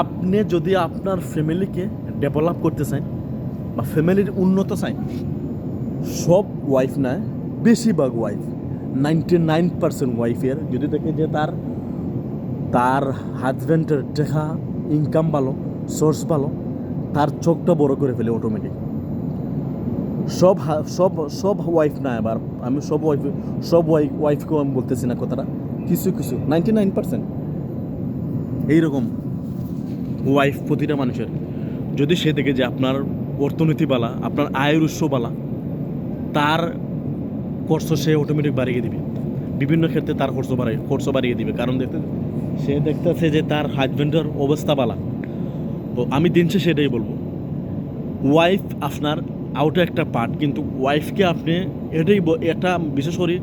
আপনি যদি আপনার ফ্যামিলিকে ডেভেলপ করতে চান বা ফ্যামিলির উন্নত চান, সব ওয়াইফ না, বেশিরভাগ ওয়াইফ নাইনটি নাইন পার্সেন্ট ওয়াইফের যদি দেখে যে তার তার হাজব্যান্ডের দেখা ইনকাম ভালো সোর্স ভালো, তার চোখটা বড় করে ফেলে অটোমেটিক সব সব সব ওয়াইফ না এবার, আমি সব ওয়াইফ সব ওয়াইফ ওয়াইফকেও আমি বলতেছি না কথাটা, কিছু কিছু নাইনটি নাইন পার্সেন্ট এইরকম। ওয়াইফ প্রতিটা মানুষের। যদি সে দেখে যে আপনার অর্থনীতি বালা আপনার আয়ের উৎস বালা তার খরচ সে অটোমেটিক বাড়িয়ে দিবে। বিভিন্ন ক্ষেত্রে তার খরচ বাড়াই খরচ বাড়িয়ে দিবে। কারণ দেখতে সে দেখতেছে যে তার হাজব্যান্ডের অবস্থা বালা তো আমি দিন এটাই বলব। ওয়াইফ আপনার আউটে একটা পার্ট কিন্তু ওয়াইফকে আপনি এটাই এটা বিশেষ করে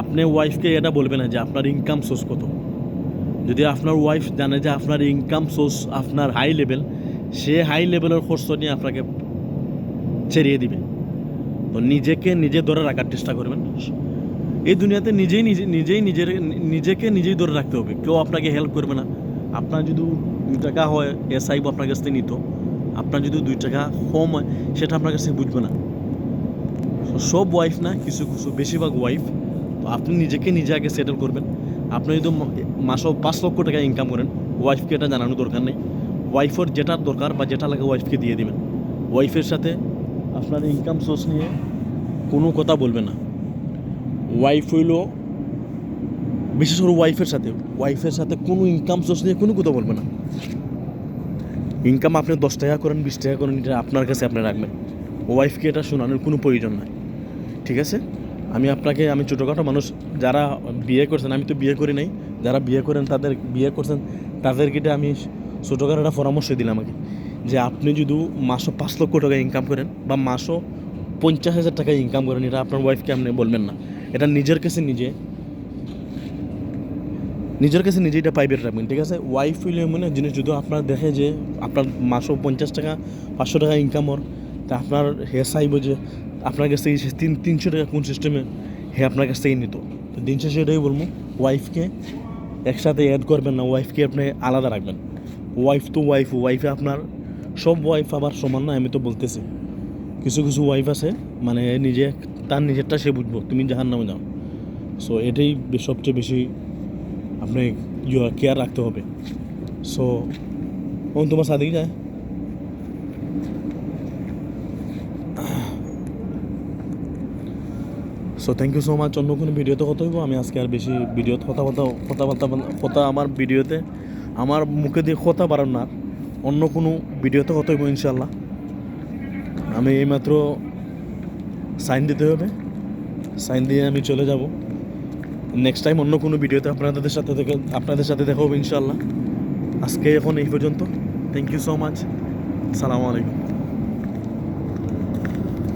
আপনি ওয়াইফকে এটা বলবেন না যে আপনার ইনকাম সোর্স কত। যদি আপনার ওয়াইফ জানে যে আপনার ইনকাম সোর্স আপনার হাই লেভেল সে হাই লেভেলের খরচ নিয়ে আপনাকে ছেড়িয়ে দিবে। তো নিজেকে নিজে ধরে রাখার চেষ্টা করবেন। এই দুনিয়াতে নিজেই নিজে, নিজেই নিজের, নিজেকে নিজেই ধরে রাখতে হবে। কেউ আপনাকে হেল্প করবে না। আপনার যদি দুই টাকা হয় এস আইব আপনার কাছ থেকে নিত। আপনার যদি দুই টাকা কম হয়, সেটা আপনার কাছে বুঝবে না। সব ওয়াইফ না, কিছু কিছু বেশিরভাগ ওয়াইফ তো আপনি নিজেকে নিজে আগে সেটেল করবেন। আপনি যদি ম- মাসও পাঁচ লক্ষ টাকা ইনকাম করেন ওয়াইফকে এটা জানানোর দরকার নেই। ওয়াইফের যেটা দরকার বা যেটা লাগে ওয়াইফকে দিয়ে দেবেন। ওয়াইফের সাথে আপনার ইনকাম সোর্স নিয়ে কোনো কথা বলবে না। ওয়াইফ হইল, বিশেষ করে ওয়াইফের সাথে ওয়াইফের সাথে কোনো ইনকাম সোর্স নিয়ে কোনো কথা বলবে না। ইনকাম আপনি দশ টাকা করেন, বিশ টাকা করেন, এটা আপনার কাছে আপনি রাখবেন। ওয়াইফকে এটা শোনানোর কোনো প্রয়োজন নাই। ঠিক আছে? আমি আপনাকে, আমি ছোটোখাটো মানুষ, যারা বিয়ে করছেন, আমি তো বিয়ে করি নাই, যারা বিয়ে করেন তাদের, বিয়ে করছেন তাদেরকে আমি ছোটোখাটো একটা পরামর্শ দিলাম আমাকে, যে আপনি যদি মাসও পাঁচ লক্ষ টাকা ইনকাম করেন, বা মাসও পঞ্চাশ হাজার টাকা ইনকাম করেন, এটা আপনার ওয়াইফকে আপনি বলবেন না। এটা নিজের কাছে নিজে, নিজের কাছে নিজে এটা প্রাইভেট রাখবেন, ঠিক আছে? ওয়াইফ হইলে মানে জিনিস যদি আপনার দেখে যে আপনার মাসও পঞ্চাশ টাকা, পাঁচশো টাকা ইনকাম ইনকামর তা আপনার হে চাইব যে আপনার কাছ থেকে তিন, তিনশো টাকা কোন সিস্টেমে হে আপনার কাছ থেকে নিত। তো দিন শেষে এটাই বলব ওয়াইফকে একসাথে অ্যাড করবেন না ওয়াইফকে আপনি আলাদা রাখবেন। ওয়াইফ তো ওয়াইফ ওয়াইফে আপনার সব ওয়াইফ আবার সমান না, আমি তো বলতেছি। কিছু কিছু ওয়াইফ আছে মানে নিজে তার নিজেরটা সে বুঝব, তুমি যাহার নামে যাও। সো এটাই সবচেয়ে বেশি আপনি কেয়ার রাখতে হবে। সো তোমার সাথেই যায়। So thank you so much অন্য কোনো ভিডিওতে কথা হইব। আমি আজকে আর বেশি ভিডিওতে কথা কথাবার্তা কথা আমার ভিডিওতে আমার মুখে দিয়ে কথা বাড়ান না। অন্য কোনো ভিডিওতে কথা হইব ইনশাল্লাহ আমি এইমাত্র সাইন দিতে হবে। সাইন দিয়ে আমি চলে যাব। নেক্সট টাইম অন্য কোনো ভিডিওতে আপনাদের সাথে থেকে আপনাদের সাথে দেখা হবে ইনশাল্লাহ আজকে এখন এই পর্যন্ত। থ্যাংক ইউ সো মাচ সালামু আলাইকুম।